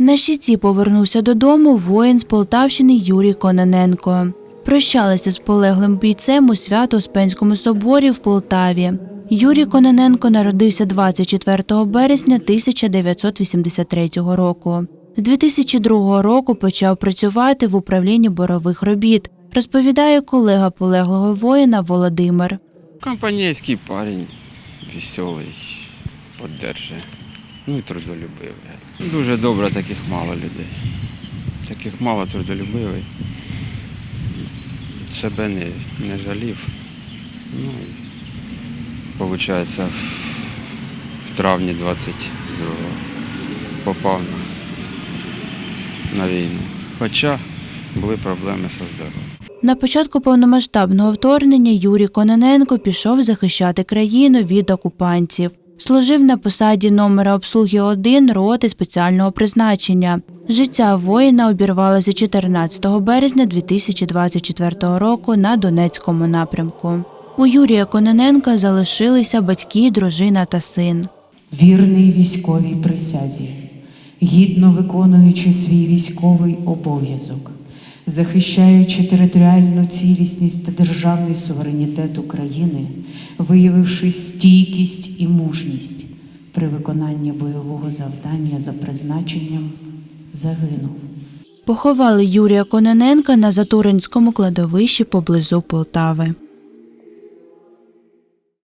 На щиті повернувся додому воїн з Полтавщини Юрій Кононенко. Прощалися з полеглим бійцем у Свято-Успенському соборі в Полтаві. Юрій Кононенко народився 24 березня 1983 року. З 2002 року почав працювати в управлінні борових робіт, розповідає колега полеглого воїна Володимир. Компанейський парень, веселий, підтримує. Ну і трудолюбивий. Дуже добре, таких мало людей. Таких мало трудолюбивий. Себе не, не жалів. Ну, в, в травні 22-го попав на, на війну. Хоча були проблеми зі здоров'ям. На початку повномасштабного вторгнення Юрій Кононенко пішов захищати країну від окупантів. Служив на посаді номера обслуги 1 роти спеціального призначення. Життя воїна обірвалося 14 березня 2024 року на Донецькому напрямку. У Юрія Кононенка залишилися батьки, дружина та син. вірний військовій присязі, гідно виконуючи свій військовий обов'язок, захищаючи територіальну цілісність та державний суверенітет України, виявивши стійкість і мужність при виконанні бойового завдання за призначенням, загинув. Поховали Юрія Кононенка на Затуринському кладовищі поблизу Полтави.